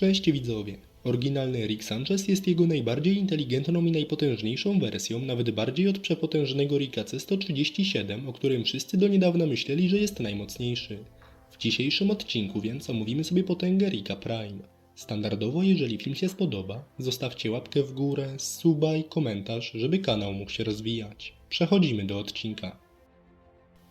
Cześć widzowie. Oryginalny Rick Sanchez jest jego najbardziej inteligentną i najpotężniejszą wersją, nawet bardziej od przepotężnego Ricka C137, o którym wszyscy do niedawna myśleli, że jest najmocniejszy. W dzisiejszym odcinku więc omówimy sobie potęgę Ricka Prime. Standardowo, jeżeli film się spodoba, zostawcie łapkę w górę, suba i komentarz, żeby kanał mógł się rozwijać. Przechodzimy do odcinka.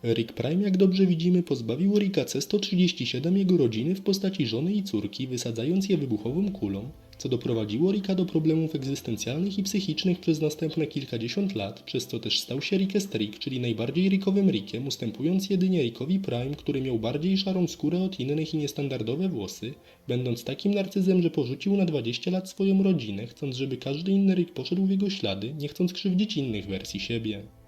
Rick Prime, jak dobrze widzimy, pozbawił Ricka C-137 jego rodziny w postaci żony i córki, wysadzając je wybuchową kulą, co doprowadziło Ricka do problemów egzystencjalnych i psychicznych przez następne kilkadziesiąt lat, przez co też stał się Rickest Rick, czyli najbardziej Rickowym Rickiem, ustępując jedynie Rickowi Prime, który miał bardziej szarą skórę od innych i niestandardowe włosy, będąc takim narcyzem, że porzucił na 20 lat swoją rodzinę, chcąc, żeby każdy inny Rick poszedł w jego ślady, nie chcąc krzywdzić innych wersji siebie.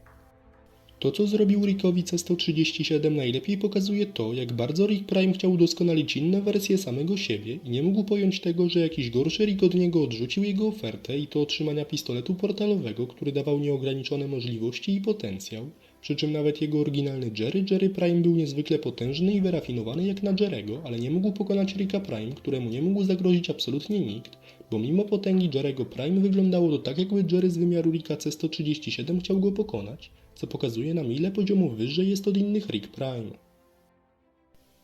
To, co zrobił Rickowi C137 najlepiej pokazuje to, jak bardzo Rick Prime chciał udoskonalić inne wersje samego siebie i nie mógł pojąć tego, że jakiś gorszy Rick od niego odrzucił jego ofertę i to otrzymania pistoletu portalowego, który dawał nieograniczone możliwości i potencjał, przy czym nawet jego oryginalny Jerry, Jerry Prime był niezwykle potężny i wyrafinowany jak na Jerego, ale nie mógł pokonać Ricka Prime, któremu nie mógł zagrozić absolutnie nikt, bo mimo potęgi Jerego Prime wyglądało to tak jakby Jerry z wymiaru Ricka C137 chciał go pokonać, co pokazuje nam ile poziomów wyżej jest od innych Rick Prime.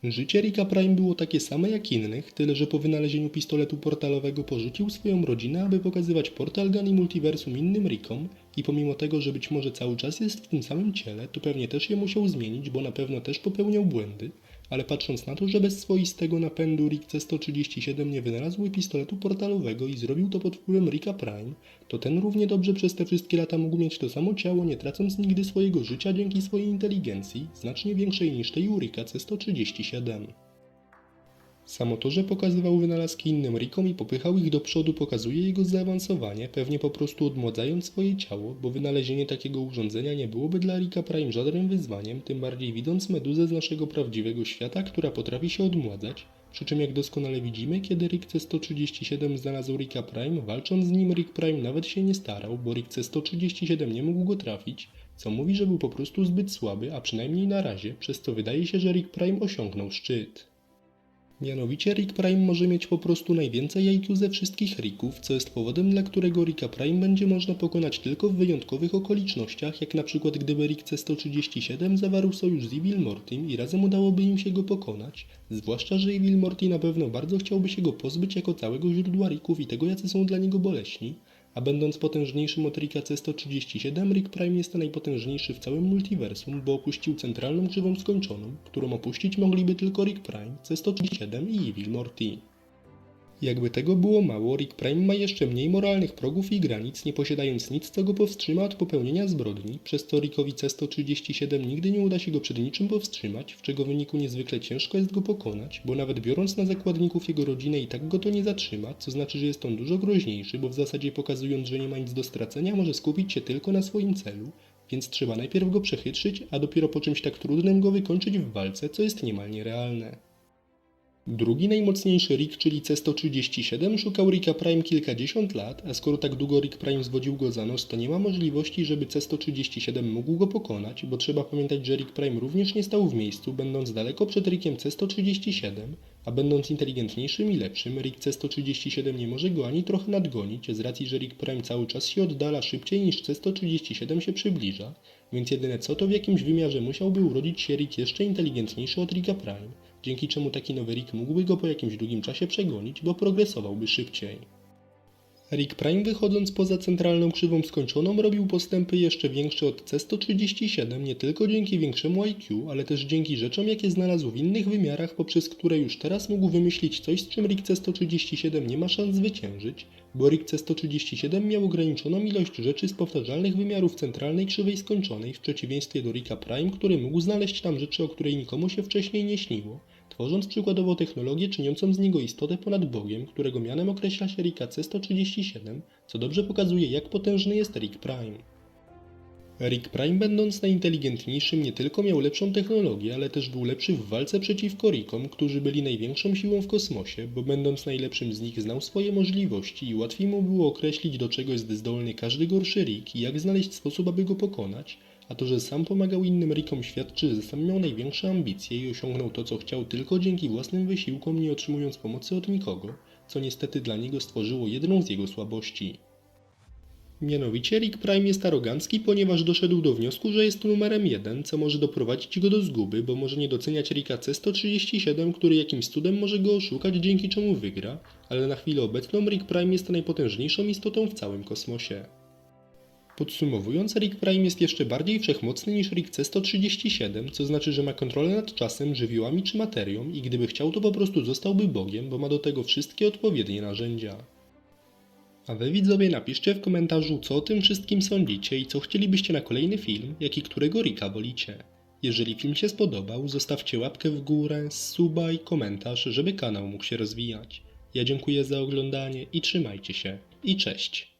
Życie Ricka Prime było takie same jak innych, tyle że po wynalezieniu pistoletu portalowego porzucił swoją rodzinę, aby pokazywać portal gun i multiversum innym Rickom i pomimo tego, że być może cały czas jest w tym samym ciele, to pewnie też je musiał zmienić, bo na pewno też popełniał błędy, ale patrząc na to, że bez swoistego napędu Rick C137 nie wynalazł pistoletu portalowego i zrobił to pod wpływem Ricka Prime, to ten równie dobrze przez te wszystkie lata mógł mieć to samo ciało, nie tracąc nigdy swojego życia dzięki swojej inteligencji, znacznie większej niż tej u Ricka C137. Samo to, że pokazywał wynalazki innym Rickom i popychał ich do przodu pokazuje jego zaawansowanie, pewnie po prostu odmładzając swoje ciało, bo wynalezienie takiego urządzenia nie byłoby dla Ricka Prime żadnym wyzwaniem, tym bardziej widząc meduzę z naszego prawdziwego świata, która potrafi się odmładzać, przy czym jak doskonale widzimy, kiedy Rick C137 znalazł Ricka Prime, walcząc z nim Rick Prime nawet się nie starał, bo Rick C137 nie mógł go trafić, co mówi, że był po prostu zbyt słaby, a przynajmniej na razie, przez co wydaje się, że Rick Prime osiągnął szczyt. Mianowicie Rick Prime może mieć po prostu najwięcej IQ ze wszystkich Ricków, co jest powodem, dla którego Ricka Prime będzie można pokonać tylko w wyjątkowych okolicznościach, jak na przykład gdyby Rick C137 zawarł sojusz z Evil Mortim i razem udałoby im się go pokonać, zwłaszcza, że Evil Morty na pewno bardzo chciałby się go pozbyć jako całego źródła Ricków i tego, jacy są dla niego boleśni, a będąc potężniejszym od Ricka C137, Rick Prime jest najpotężniejszy w całym multiversum, bo opuścił centralną krzywą skończoną, którą opuścić mogliby tylko Rick Prime, C137 i Evil Morty. Jakby tego było mało, Rick Prime ma jeszcze mniej moralnych progów i granic, nie posiadając nic, co go powstrzyma od popełnienia zbrodni, przez co Rickowi C137 nigdy nie uda się go przed niczym powstrzymać, w czego wyniku niezwykle ciężko jest go pokonać, bo nawet biorąc na zakładników jego rodzinę i tak go to nie zatrzyma, co znaczy, że jest on dużo groźniejszy, bo w zasadzie pokazując, że nie ma nic do stracenia, może skupić się tylko na swoim celu, więc trzeba najpierw go przechytrzyć, a dopiero po czymś tak trudnym go wykończyć w walce, co jest niemal nierealne. Drugi najmocniejszy Rick, czyli C-137, szukał Ricka Prime kilkadziesiąt lat, a skoro tak długo Rick Prime zwodził go za nos, to nie ma możliwości, żeby C-137 mógł go pokonać, bo trzeba pamiętać, że Rick Prime również nie stał w miejscu, będąc daleko przed Rickiem C-137, a będąc inteligentniejszym i lepszym, Rick C-137 nie może go ani trochę nadgonić, z racji, że Rick Prime cały czas się oddala szybciej niż C-137 się przybliża, więc jedyne co to w jakimś wymiarze musiałby urodzić się Rick jeszcze inteligentniejszy od Ricka Prime, dzięki czemu taki nowy Rick mógłby go po jakimś długim czasie przegonić, bo progresowałby szybciej. Rick Prime wychodząc poza centralną krzywą skończoną robił postępy jeszcze większe od C137 nie tylko dzięki większemu IQ, ale też dzięki rzeczom jakie znalazł w innych wymiarach, poprzez które już teraz mógł wymyślić coś z czym Rick C137 nie ma szans zwyciężyć, bo Rick C137 miał ograniczoną ilość rzeczy z powtarzalnych wymiarów centralnej krzywej skończonej w przeciwieństwie do Ricka Prime, który mógł znaleźć tam rzeczy, o której nikomu się wcześniej nie śniło, tworząc przykładowo technologię czyniącą z niego istotę ponad Bogiem, którego mianem określa się Ricka C137, co dobrze pokazuje jak potężny jest Rick Prime. Rick Prime będąc najinteligentniejszym nie tylko miał lepszą technologię, ale też był lepszy w walce przeciwko Rickom, którzy byli największą siłą w kosmosie, bo będąc najlepszym z nich znał swoje możliwości i łatwiej mu było określić do czego jest zdolny każdy gorszy Rick i jak znaleźć sposób, aby go pokonać, a to, że sam pomagał innym Rickom świadczy, że sam miał największe ambicje i osiągnął to, co chciał tylko dzięki własnym wysiłkom, nie otrzymując pomocy od nikogo, co niestety dla niego stworzyło jedną z jego słabości. Mianowicie Rick Prime jest arogancki, ponieważ doszedł do wniosku, że jest numerem jeden, co może doprowadzić go do zguby, bo może nie doceniać Ricka C137, który jakimś cudem może go oszukać, dzięki czemu wygra, ale na chwilę obecną Rick Prime jest najpotężniejszą istotą w całym kosmosie. Podsumowując, Rick Prime jest jeszcze bardziej wszechmocny niż Rick C137, co znaczy, że ma kontrolę nad czasem, żywiołami czy materią i gdyby chciał, to po prostu zostałby Bogiem, bo ma do tego wszystkie odpowiednie narzędzia. A wy widzowie napiszcie w komentarzu, co o tym wszystkim sądzicie i co chcielibyście na kolejny film, jak i którego Rika wolicie. Jeżeli film się spodobał, zostawcie łapkę w górę, suba i komentarz, żeby kanał mógł się rozwijać. Ja dziękuję za oglądanie i trzymajcie się. I cześć!